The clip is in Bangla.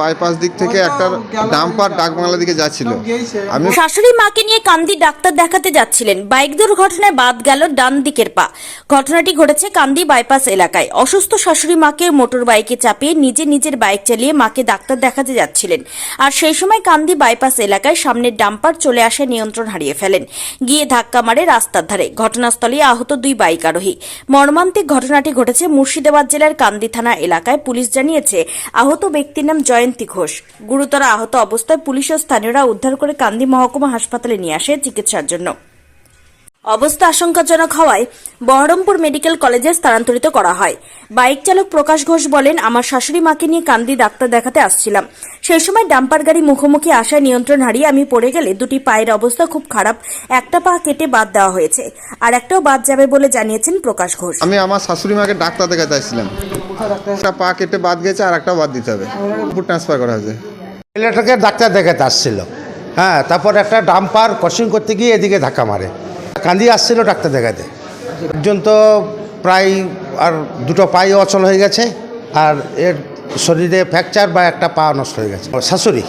বাইপাস দিক থেকে একটা ডাম্পার ডাকবাংলা দিকে যাচ্ছিল। আমি শাশুড়ি মাকে নিয়ে কান্দি ডাক্তার দেখাতে যাচ্ছিলেন। বাইক দুর্ঘটনায় বাদ গেল ডান দিকের পা। ঘটনাটি ঘটেছে কান্দি বাইপাস এলাকায়। অসুস্থ শাশুড়ি মাকে মোটর বাইকে চাপিয়ে নিজে নিজের বাইক চালিয়ে মাকে ডাক্তার দেখাতে যাচ্ছিলেন। আর সেই সময় কান্দি বাইপাস এলাকায় সামনের ডাম্পার চলে আসে নিয়ন্ত্রণ হারিয়ে ফেলেন। গিয়ে ধাক্কা মারে রাস্তার ধারে। ঘটনাস্থলে আহত দুই বাইক আরোহী। মর্মান্তিক ঘটনাটি ঘটেছে মুর্শিদাবাদ জেলার কান্দি থানা এলাকায়। পুলিশ জানিয়েছে আহত ব্যক্তির নাম জয়ন্তী ঘোষ। গুরুতর আহত অবস্থায় পুলিশ ও স্থানীয়রা উদ্ধার করে কান্দি মহকুমা হাসপাতালে নিয়ে আসে চিকিৎসার জন্য। অবস্থা আশঙ্কাজনক হওয়ায় বহরমপুর মেডিকেল কলেজে স্থানান্তরিত করা হয়। বাইক চালক প্রকাশ ঘোষ বলেন, আমার শাশুড়ি মাকে নিয়ে কান্দি ডাক্তার দেখাতে আসছিলাম। সেই সময় ডাম্পার গাড়ি মুখোমুখি আসায় নিয়ন্ত্রণ হারিয়ে আমি পড়ে গেলে দুটি পায়ের অবস্থা খুব খারাপ, একটা পা কেটে বাদ দেওয়া হয়েছে, আর একটাও বাদ যাবে বলে জানিয়েছেন প্রকাশ ঘোষ। আমি আমার শাশুড়ি মাকে ডাক্তার দেখাতে আসছিলাম। একটা পা কেটে বাদ গেছে, আর একটা বাদ দিতে হবে। ট্রান্সফার করা হয়েছে। ছেলেটাকে ডাক্তার দেখাতে আসছিল। হ্যাঁ তারপর একটা ডাম্পার ক্রসিং করতে গিয়ে এদিকে ধাক্কা মারে। কান্দি আসছিল ডাক্তার দেখাতে। পর্যন্ত প্রায় আর দুটো পাই অচল হয়ে গেছে, আর এর শরীরে ফ্র্যাকচার বা একটা পা নষ্ট হয়ে গেছে। শাশুড়ি